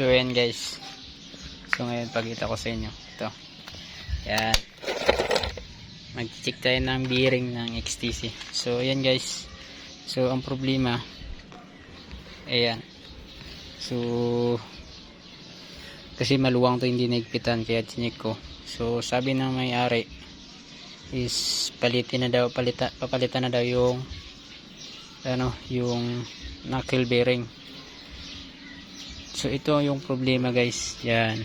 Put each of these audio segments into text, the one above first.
So ayan guys. So ngayon pagkita ko sa inyo. Ito. Yan. Mag-check tayo ng bearing ng XTC. So ayan guys. So ang problema. Ayan. So kasi maluwang to hindi naigpitan kaya chinik ko. So sabi ng may-ari is palitin na daw palita, papalitan na daw yung ano yung knuckle bearing so ito yung problema guys. Yan.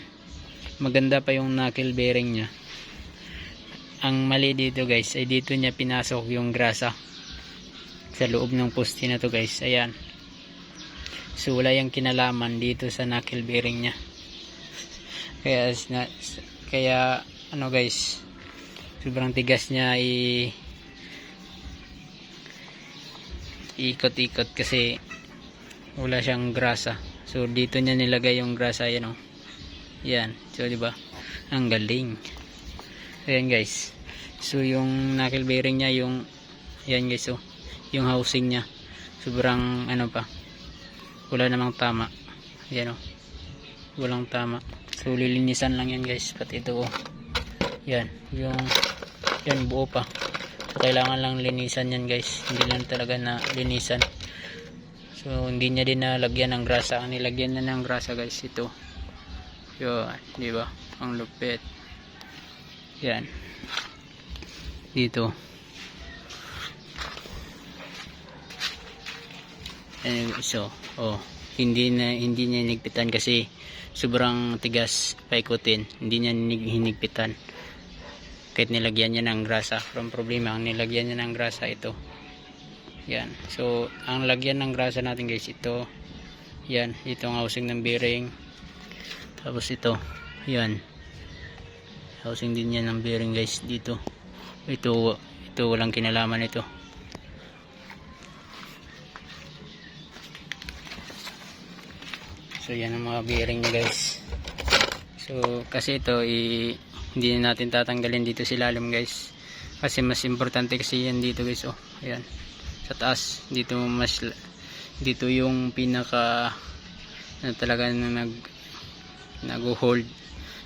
Maganda pa yung knuckle bearing nya ang mali dito guys ay dito niya pinasok yung grasa sa loob ng poste na to guys. Ayan. So wala yung kinalaman dito sa knuckle bearing nya kaya na, kaya ano guys sobrang tigas niya i ikot-ikot kasi wala siyang grasa so dito niya nilagay yung grasa yan oh yan. So di ba? Ang galing. Ayan guys. So yung knuckle bearing niya yung yan guys oh. Yung housing niya. Sobrang ano pa. Wala namang tama. Yan oh. Walang tama. So lilinisan lang yan guys. Pati ito oh. Yan. Yung yan buo pa. So kailangan lang linisan yan guys. Hindi lang talaga na linisan so hindi niya din nalagyan ng grasa. Ang nilagyan na ng grasa guys ito. Yun di ba? Ang lupit. Yan. Dito. Ayan, so oh hindi na hindi niya hinigpitan kasi sobrang tigas paikutin. Hindi niya hinig- hinigpitan. Kahit nilagyan niya ng grasa from problema. Ang nilagyan niya ng grasa ito yan. So ang lagyan ng grasa natin guys ito. Yan itong housing ng bearing. Tapos ito yan. Housing din yan ng bearing guys dito. Ito ito walang kinalaman ito. So yan ang mga bearing guys. So kasi ito i hindi na natin tatanggalin dito si lalim guys. Kasi mas importante kasi yan dito guys oh. Ayan sa taas. Dito mas dito yung pinaka na talaga na nag nag hold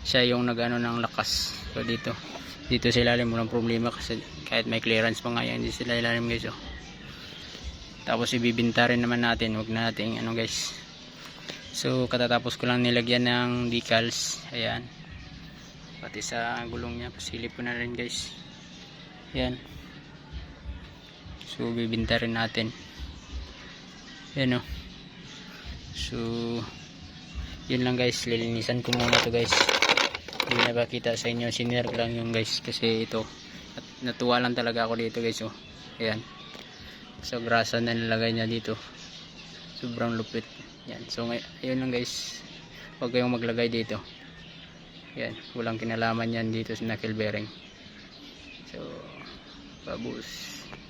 siya yung nagano ng lakas. So dito dito sa ilalim walang problema kasi kahit may clearance pa nga yan hindi sila ilalim guys oh. Tapos ibibinta rin naman natin wag na natin ano guys. So katatapos ko lang nilagyan ng decals. Ayan. Pati sa gulong niya pasilip ko na rin guys. Yan so bibinta rin natin. Yan o so yun lang guys. Lilinisan ko muna to guys. Hindi na pakita sa inyo. Sinir lang yung guys. Kasi ito at natuwa lang talaga ako dito guys oh. Ayan. So grasa na nilagay niya dito. Sobrang lupit. Yan so ayun lang guys. Huwag kayong maglagay dito. Yan walang kinalaman yan dito sa knuckle bearing so babus